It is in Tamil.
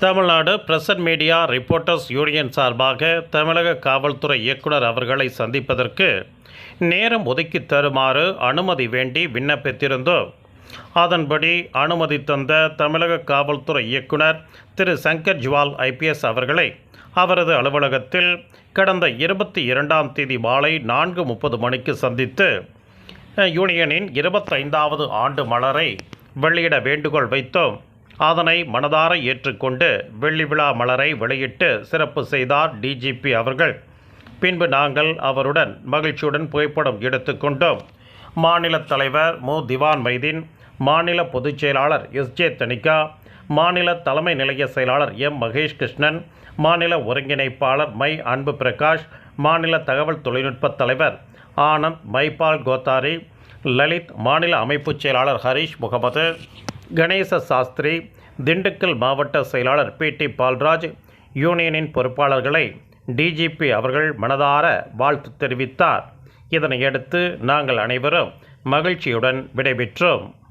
Tamil Nadu present media reporters union சார்பாக தமிழக காவல்துறை இயக்குனர் அவர்களை சந்திப்பதற்கு நேரம் ஒதுக்கி தருமாறு அனுமதி வேண்டி விண்ணப்பித்திருந்தோம். அதன்படி அனுமதி தந்த தமிழக காவல்துறை இயக்குனர் திரு சங்கர் ஜுவால் ஐபிஎஸ் அவர்களை அவரது அலுவலகத்தில் கடந்த இருபத்தி இரண்டாம் தேதி மாலை நான்கு முப்பது மணிக்கு சந்தித்து யூனியனின் இருபத்தைந்தாவது ஆண்டு மலரை வெளியிட வேண்டுகோள் வைத்தோம். அதனை மனதார ஏற்றுக்கொண்டு வெள்ளி விழா மலரை வெளியிட்டு சிறப்பு செய்தார் டிஜிபி அவர்கள். பின்பு நாங்கள் அவருடன் மகிழ்ச்சியுடன் புகைப்படம் எடுத்துக்கொண்டோம். மாநில தலைவர் மு. திவான் மைதீன் மாநில பொதுச் செயலாளர் எஸ்ஜே தனிகா மாநில தலைமை நிலைய செயலாளர் எம். மகேஷ் கிருஷ்ணன் மாநில ஒருங்கிணைப்பாளர் மை. அன்பு பிரகாஷ் மாநில தகவல் தொழில்நுட்ப தலைவர் ஆனந்த் மைபால் கோத்தாரி லலித் மாநில அமைப்புச் செயலாளர் ஹரீஷ் முகமது. கணேச சாஸ்திரி திண்டுக்கல் மாவட்ட செயலாளர் பி டி பால்ராஜ் யூனியனின் பொறுப்பாளர்களை டிஜிபி அவர்கள் மனதார வாழ்த்து தெரிவித்தார். இதனையடுத்து நாங்கள் அனைவரும் மகிழ்ச்சியுடன் விடைபெற்றோம்.